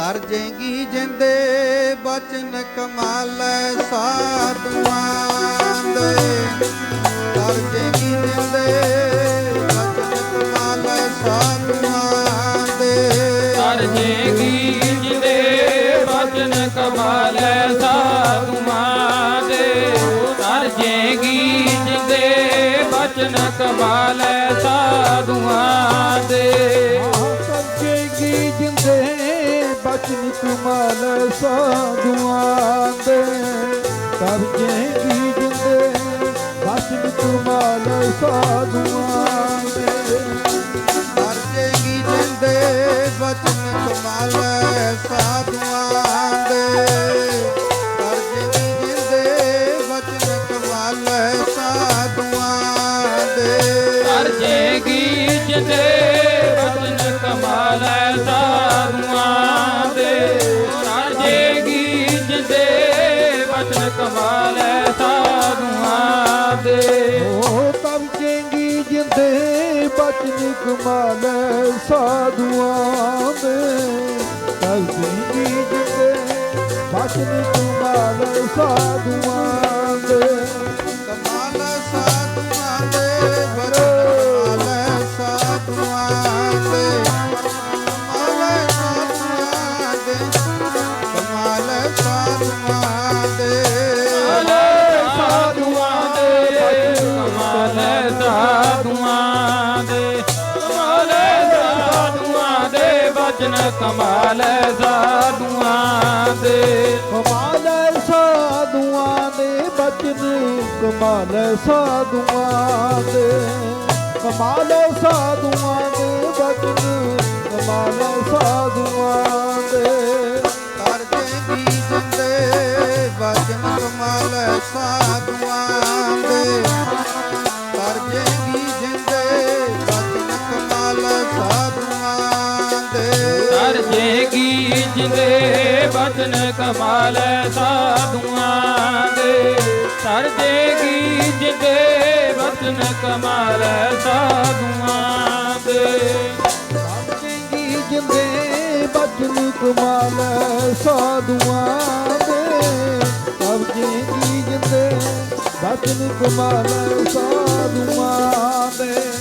ਤਰ ਜੇਗੀ ਜਿੰਦੇ ਬਚਨ ਕਮਾਲੇ ਸਾਧੂਆਂ ਦੇ ਤਰ ਜੇਗੀ ਜਿੰਦੇ ਬਚਨ ਕਮਾਲੇ ਸਾਧੂਆਂ ਦੇ ਤਰ ਜੇਗੀ ਜਿੰਦੇ ਬਚਨ ਕਮਾਲੇ ਸਾਧੂਆਂ ਦੇ ਤਰ ਜੇਗੀ ਜਿੰਦੇ ਬਚਨ ਕਮਾਲੇ ਸਾਧੂਆਂ ਦੇ ਕਰਜੇਗੀ ਜਿੰਦੇ ਬਚਨ ਕਮਾਲ ਸਾਧੂਆਂ ਦੇ ਕਰਜੇਗੀ ਜਿੰਦੇ ਬਚਨ ਕਮਾਲ ਸਾਧੂਆਂ ਦੇ ਤਰ ਜੇਗੀ ਜਿੰਦੇ ਬਚਨ ਕਮਾਲੇ ਸਾਧੂਆਂ ਦੇ ਤਰ ਜੇਗੀ ਜਿੰਦੇ ਬਚਨ ਕਮਾਲੇ ਸਾਧੂਆਂ ਦੇ ਕਮਾਲੇ ਸਾਧੂਆਂ ਦੇ। ਉਹ ਕਰਜੇਗੀ ਜਿੰਦੇ ਬਚਨ ਕਮਾਲ ਸਾਧੂਆਂ ਦੇ। ਕਰਜੇਗੀ ਜਿੰਦੇ ਬਚਨ ਕਮਾਲ ਸਾਧੂਆਂ ਸਾਧੂਆਂ ਦੇ ਕਮਾਲੇ ਸਾਧੂਆਂ ਦੇ ਕਮਾਲ ਸਾਧੂਆਂ ਦੇ ਵਚਨ ਕਮਾਲ ਸਾਧੂਆਂ ਦੇ ਕਮਾਲ ਸਾਧੂਆਂ ਦੇ ਵਚਨ ਕਮਾਲ ਸਾਧੂਆਂ ਦੇ ਕਮਾਲ ਸਾਧੂਆਂ ਦੇ ਵਚਨ ਕਮਾਲ ਸਾਧੂਆਂ ਸਾਧੂਆਂ ਦੇ। ਕਰ ਦੇਗੀ ਜਿੰਦੇ ਬਚਨ ਕਮਾਲ ਸਾਧੂਆਂ ਦੇ। ਜੇਗੀ ਜਿੰਦੇ ਬਚਨ ਕਮਾਲੇ ਸਾਧੂਆਂ ਦੇ। ਕਰ ਜੇਗੀ ਜਿੰਦੇ ਬਚਨ ਕਮਾਲੇ ਸਾਧੂਆਂ ਦੇ। ਬਾਜੇਗੀ ਜਿੰਦੇ ਬਚਨ ਕਮਾਲ ਸਾਧੂਆਂ ਦੇ। ਬਾਜੇਗੀ ਜਿੰਦੇ ਬਚਨ ਕਮਾਲ ਸਾਧੂਆਂ ਦੇ